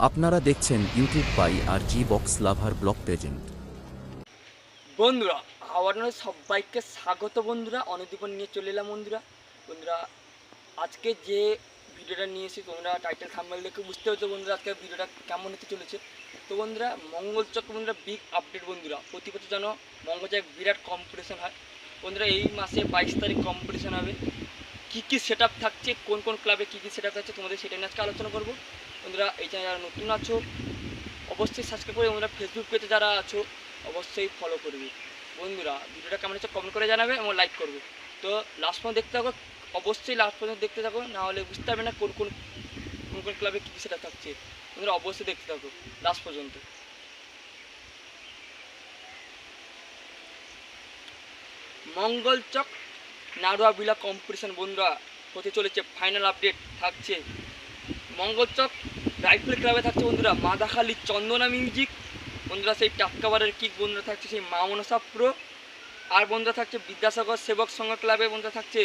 আপনারা দেখছেন ইউটিউব পাই আর জি বক্স লাভার ব্লগ প্রেজেন্ট। বন্ধুরা নয়, সবাইকে স্বাগত বন্ধুরা। অনদীপন নিয়ে চলে এলাম বন্ধুরা। বন্ধুরা, আজকে যে ভিডিওটা নিয়ে এসেছি, তোমরা টাইটেল থাম্বেল দেখে বুঝতে হচ্ছে বন্ধুরা আজকে ভিডিওটা কেমন হতে চলেছে। তো বন্ধুরা মঙ্গলচক বন্ধুরা বিগ আপডেট বন্ধুরা। প্রতি বছর যেন মঙ্গলচক বিরাট কম্পিটিশন হয়। বন্ধুরা, এই মাসে বাইশ তারিখ কম্পিটিশন হবে। কী কী সেট থাকছে, কোন কোন ক্লাবে কী কী সেট থাকছে, তোমাদের সেটা নিয়ে আজকে আলোচনা করব। বন্ধুরা, এই চ্যানেল যারা নতুন আছো, অবশ্যই সাবস্ক্রাইব করে বন্ধুরা ফেসবুক পেজে যারা আছো, অবশ্যই ফলো করবে। বন্ধুরা, ভিডিওটা কেমন হচ্ছে কমেন্ট করে জানাবে এবং লাইক করবে। তো লাস্ট পর্যন্ত দেখতে থাকো, অবশ্যই লাস্ট পর্যন্ত দেখতে থাকো, না হলে বুঝতে পারবে না কোন কোন কোন কোন ক্লাবে কী কী সেটা থাকছে। বন্ধুরা, অবশ্যই দেখতে থাকো লাস্ট পর্যন্ত। মঙ্গলচক নাড়ুয়া বিলা কম্পিটিশন বন্ধুরা, হতে চলেছে ফাইনাল আপডেট থাকছে। মঙ্গলচক রাইফেল ক্লাবে থাকছে বন্ধুরা। মাদাখালি চন্দনা মিউজিক। বন্ধুরা, সেই টাটকাবারের কিক বন্ধুরা থাকছে সেই মামনসা প্রো। আর বন্ধুরা থাকছে বিদ্যাসাগর সেবক সংঘ ক্লাবে বন্ধুরা থাকছে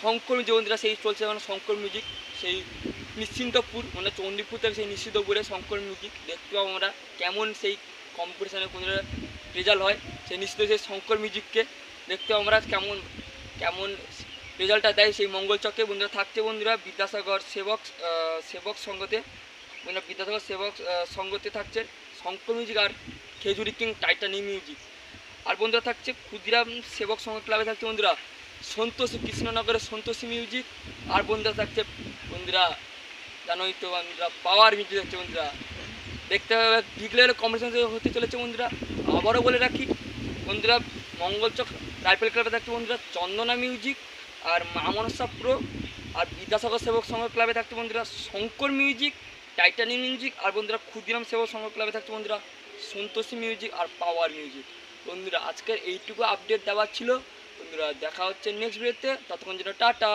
শঙ্কর মিউজিক। বন্ধুরা, সেই চলছে এখন শঙ্কর মিউজিক। সেই নিশ্চিন্তপুর মানে চণ্ডীপুর থেকে সেই নিশ্চিন্তপুরে শঙ্কর মিউজিক। দেখতে পাবো আমরা কেমন সেই কম্পিটিশানে বন্ধুরা রেজাল্ট হয়। সেই নিশ্চিত সেই শঙ্কর মিউজিককে দেখতে আমরা কেমন কেমন রেজাল্টটা দেয় সেই মঙ্গলচকে বন্ধুরা, থাকছে বন্ধুরা বিদ্যাসাগর সেবক সেবক সঙ্গতে। বন্ধুরা, বিদ্যাসাগর সেবক সঙ্গতে থাকছে শঙ্কর মিউজিক আর খেজুরি কিং টাইটানি মিউজিক। আর বন্ধুরা, থাকছে ক্ষুদিরাম সেবক সংঘ ক্লাবে থাকছে বন্ধুরা সন্তোষী, কৃষ্ণনগরের সন্তোষী মিউজিক। আর বন্ধুরা, থাকছে বন্ধুরা, জানোই তো বন্ধুরা, পাওয়ার মিউজিক থাকছে বন্ধুরা। দেখতে হবে বিগ লেভেলের কম্পিটিশন হতে চলেছে বন্ধুরা। আবারও বলে রাখি, বন্ধুরা মঙ্গলচক রাইফেল ক্লাবে থাকছে বন্ধুরা চন্দনা মিউজিক। আর মামনসা প্রো, আর বিদ্যাসাগর সেবক সংঘ ক্লাবে থাকছে বন্ধুরা, শঙ্কর মিউজিক টাইটানি মিউজিক, আর বন্ধুরা ক্ষুদিরাম সেবক সংঘ ক্লাবে থাকছে বন্ধুরা, সন্তোষী মিউজিক আর পাওয়ার মিউজিক। বন্ধুরা, আজকের এইটুকু আপডেট দেওয়ার ছিল। বন্ধুরা, দেখা হচ্ছে নেক্সট ভিডিওতে ততক্ষণ জন্য টাটা।